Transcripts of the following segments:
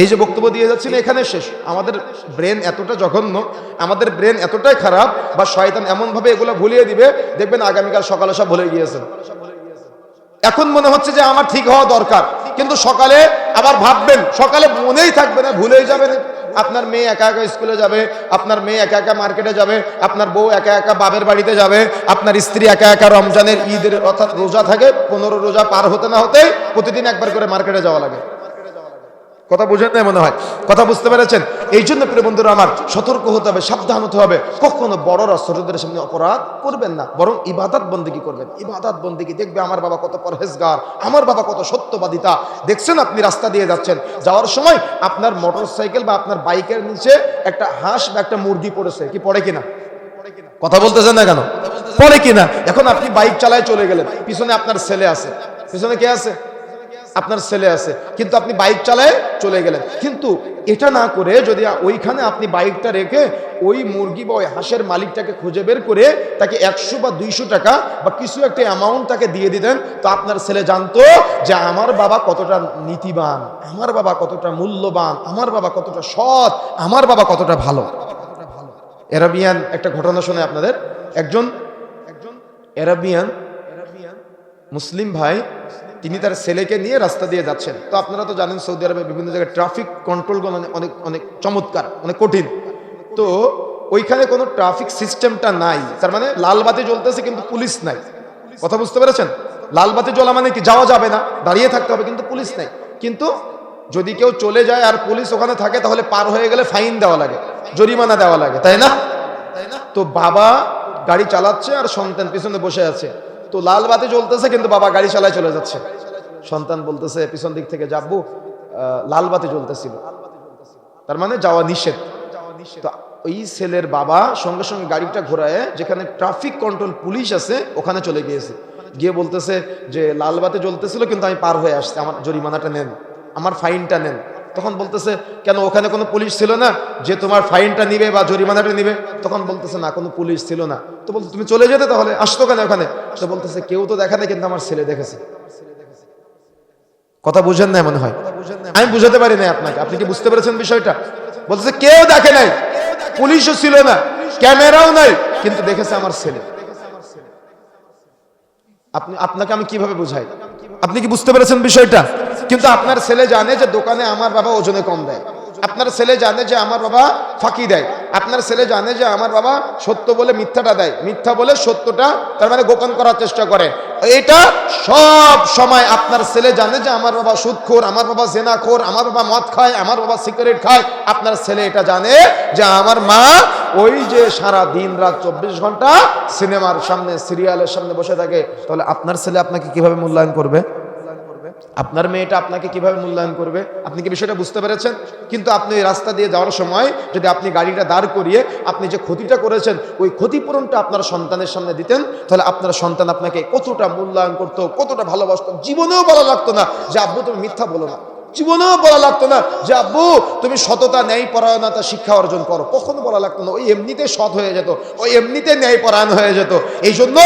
এই যে বক্তব্য দিয়ে যাচ্ছি না এখানে শেষ। আমাদের ব্রেন এতটা জঘন্য, আমাদের ব্রেন এতটাই খারাপ, বা শয়তান এমনভাবে এগুলো ভুলিয়ে দিবে, দেখবেন আগামীকাল সকালে সব ভুলে গিয়েছেন। এখন মনে হচ্ছে যে আমার ঠিক হওয়া দরকার, কিন্তু সকালে আবার ভাববেন, সকালে মনেই থাকবে না, ভুলেই যাবেন আপনার মেয়ে একা একা স্কুলে যাবে, আপনার মেয়ে একা একা মার্কেটে যাবে, আপনার বউ একা একা বাবের বাড়িতে যাবে, আপনার স্ত্রী একা একা রমজানের ঈদের অর্থাৎ রোজা থাকে, পনেরো রোজা পার হতে না হতেই প্রতিদিন একবার করে মার্কেটে যাওয়া লাগে। কথা বুঝেন না মনে হয়? কথা বুঝতে পেরেছেন? এই জন্য বন্ধুরা আমার সতর্ক হতে হবে, সাবধান হতে হবে। কখনো বড়রা ছোটদের সামনে অপরাধ করবেন না, বরং ইবাদত বন্দিগি করবেন। ইবাদত বন্দিগি, দেখবে আমার বাবা কত পরহেজগার, আমার বাবা কত সত্যবাদিতা। দেখছেন আপনি রাস্তা দিয়ে যাচ্ছেন, যাওয়ার সময় আপনার মোটর সাইকেল বা আপনার বাইকের নিচে একটা হাঁস বা একটা মুরগি পড়েছে, কি পড়ে কিনা? কথা বলতেছেন না কেন? পড়ে কিনা? এখন আপনি বাইক চালায় চলে গেলেন, পিছনে আপনার ছেলে আছে, পিছনে কে আছে? আপনার ছেলে আছে, কিন্তু আপনি বাইক চালায় চলে গেলেন। কিন্তু এটা না করে যদি ওইখানে আপনি বাইকটা রেখে ওই মুরগি বা ওই হাঁসের মালিকটাকে খুঁজে বের করে তাকে একশো বা দুইশো টাকা বা কিছু একটা অ্যামাউন্ট তাকে দিয়ে দিতেন, তো আপনার ছেলে জানতো যে আমার বাবা কতটা নীতিবান, আমার বাবা কতটা মূল্যবান, আমার বাবা কতটা সৎ, আমার বাবা কতটা ভালো। এরাবিয়ান একটা ঘটনা শুনে আপনাদের। একজন একজন এরাবিয়ান মুসলিম ভাই তিনি তার ছেলেকে নিয়ে রাস্তা দিয়ে যাচ্ছেন। তো আপনারা তো জানেন সৌদি আরবে বিভিন্ন জায়গায় ট্রাফিক কন্ট্রোলগুলো অনেক অনেক অনেক চমৎকার অনেক কঠিন। তো ওইখানে কোনো ট্রাফিক সিস্টেমটা নাই। তার মানে লাল বাতি জ্বলতেছে কিন্তু পুলিশ নাই। কথা বুঝতে পেরেছেন? লাল বাতি জ্বলা মানে কি? যাওয়া যাবে না দাঁড়িয়ে থাকতে হবে কিন্তু পুলিশ নাই। কিন্তু যদি কেউ চলে যায় আর পুলিশ ওখানে থাকে তাহলে পার হয়ে গেলে ফাইন দেওয়া লাগে জরিমানা দেওয়া লাগে তাই না? তো বাবা গাড়ি চালাচ্ছে আর সন্তান পিছনে বসে আছে। তো লাল বাতি জ্বলতেছে, কিন্তু বাবা গাড়ি চালায় চলে যাচ্ছে। সন্তান বলতেছে, পিছন দিক থেকে যাব লাল বাতি জ্বলতেছিল। তার মানে যাওয়া নিষেধ। ওই ছেলের বাবা সঙ্গে সঙ্গে গাড়িটা ঘোরায়, যেখানে ট্রাফিক কন্ট্রোল পুলিশ আছে, ওখানে চলে গিয়েছে। গিয়ে বলতেছে যে, লাল বাতি জ্বলতেছিল, কিন্তু আমি পার হয়ে আসছি, আমার জরিমানাটা নেন, আমার ফাইনটা নেন। তখন বলতেছে, কেন ওখানে কোনো পুলিশ ছিল না? যে তোমার ফাইনটা নিবে বা জরিমানাটা নিবে? তখন বলতেছে, না, কোনো পুলিশ ছিল না। তো বলতে তুমি চলে যেতে তাহলে? আসতো কেন ওখানে তো বলতেছে, কেউ তো দেখা নেই, কিন্তু আমার ছেলে দেখেছে। কথা বুঝেন না মনে হয়? আমি বুঝাতে পারি না আপনাকে। আপনি কি বুঝতে পেরেছেন বিষয়টা? বলতেছে, কেউ দেখে নাই। পুলিশও ছিল না, ক্যামেরাও নাই, কিন্তু দেখেছে আমার ছেলে। আপনি, আপনাকে আমি কীভাবে বুঝাই? আপনি কি বুঝতে পেরেছেন বিষয়টা? কিন্তু আপনার ছেলে জানে যে দোকানে আমার বাবা ওজনে কম দেয়। আপনার ছেলে জানে যে আমার বাবা ফাঁকি দেয়। আপনার ছেলে জানে যে আমার বাবা সত্য বলে মিথ্যাটা দেয়। মিথ্যা বলে সত্যটা তার মানে গোপন করার চেষ্টা করে। এটা সব সময় আপনার ছেলে জানে যে আমার বাবা সুদখোর, আমার বাবা জেনাখোর, আমার বাবা মদ খায়, আমার বাবা সিগারেট খায়। আপনার ছেলে এটা জানে যে আমার মা ওই যে সারা দিন রাত চব্বিশ ঘণ্টা সিনেমার সামনে, সিরিয়ালের সামনে বসে থাকে। তাহলে আপনার ছেলে আপনাকে কীভাবে মূল্যায়ন করবে? আপনার মেয়েটা আপনাকে কীভাবে মূল্যায়ন করবে? আপনি কি বিষয়টা বুঝতে পেরেছেন? কিন্তু আপনি ওই রাস্তা দিয়ে যাওয়ার সময় যদি আপনি গাড়িটা দাঁড় করিয়ে আপনি যে ক্ষতিটা করেছেন, ওই ক্ষতিপূরণটা আপনার সন্তানের সামনে দিতেন, তাহলে আপনার সন্তান আপনাকে কতটা মূল্যায়ন করতো, কতটা ভালোবাসত, জীবনেও ভালো লাগতো না যে, আব্বু, তুমি মিথ্যা বলো না। জীবনেও বলা লাগতো না যে, আব্বু, তুমি সততা ন্যায় পরায়ণতা শিক্ষা অর্জন করো। কখনো বলা লাগতো না। ওই এমনিতে সৎ হয়ে যেত, ওই এমনিতে ন্যায় পরায়ণ হয়ে যেত। এই জন্য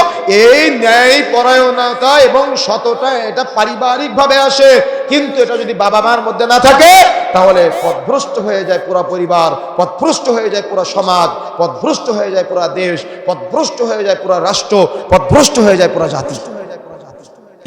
এই ন্যায় পরায়ণতা এবং সততা, এটা পারিবারিকভাবে আসে। কিন্তু এটা যদি বাবা মার মধ্যে না থাকে, তাহলে পথভ্রষ্ট হয়ে যায় পুরো পরিবার, পথভ্রষ্ট হয়ে যায় পুরো সমাজ, পথভ্রষ্ট হয়ে যায় পুরো দেশ, পথভ্রষ্ট হয়ে যায় পুরো রাষ্ট্র, পথভ্রষ্ট হয়ে যায় পুরো জাতি।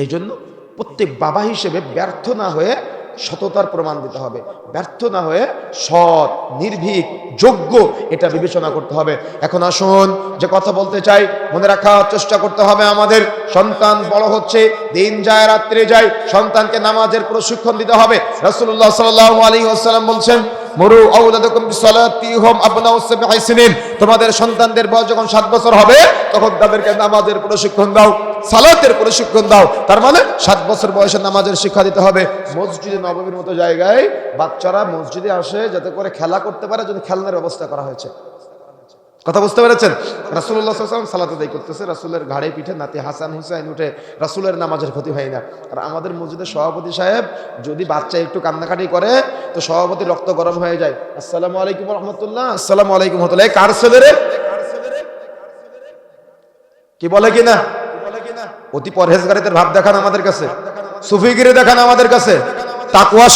এই জন্য প্রত্যেক বাবা হিসেবে ব্যর্থ না হয়ে সততার প্রমাণ দিতে হবে। ব্যর্থ না হয়ে সৎ, নির্ভীক, যোগ্য এটা বিবেচনা করতে হবে। এখন আসুন, যে কথা বলতে চাই, মনে রাখার চেষ্টা করতে হবে আমাদের। সন্তান বড় হচ্ছে, দিন যায়, রাত্রে যায়, সন্তানকে নামাজের প্রশিক্ষণ দিতে হবে। রসুল্লাহ সাল্লাল্লাহু আলী আসসালাম বলছেন মরু আউলাদাকুম বিসসালাতিহিম আবনাউ সাবঈ সিনিন। তোমাদের সন্তানদের বয়স যখন 7 বছর হবে, তখন তাদেরকে নামাজের প্রশিক্ষণ দাও, সালাতের প্রশিক্ষণ দাও। তার মানে সাত বছর বয়সে নামাজের শিক্ষা দিতে হবে। মসজিদে নবমীর মতো জায়গায় বাচ্চারা মসজিদে আসে, যাতে করে খেলা করতে পারে যদি খেলনার ব্যবস্থা করা হয়েছে। কথা বুঝতে পেরেছেন? রাসুল্লাহ সাল্লাম সালাত আদায় করতেছে, রাসুলের ঘাড়ে পিঠে নাতি হাসান হুসাইন উঠে রাসুলের নামাজের ক্ষতি হয় না। আর আমাদের মসজিদের সভাপতি সাহেব যদি বাচ্চা একটু কান্নাকাটি করে, তো সভাপতি রক্ত গরম হয়ে যায়। আসসালামু আলাইকুম রহমতুল্লাহ আসসালামু আলাইকুম রহমতুল্লাহ। কার ছেলে রে? কি বলে কি না অতি পরহেজগারিদের ভাব দেখান আমাদের কাছে। সুফিগিরি দেখান আমাদের কাছে। তাকুয়া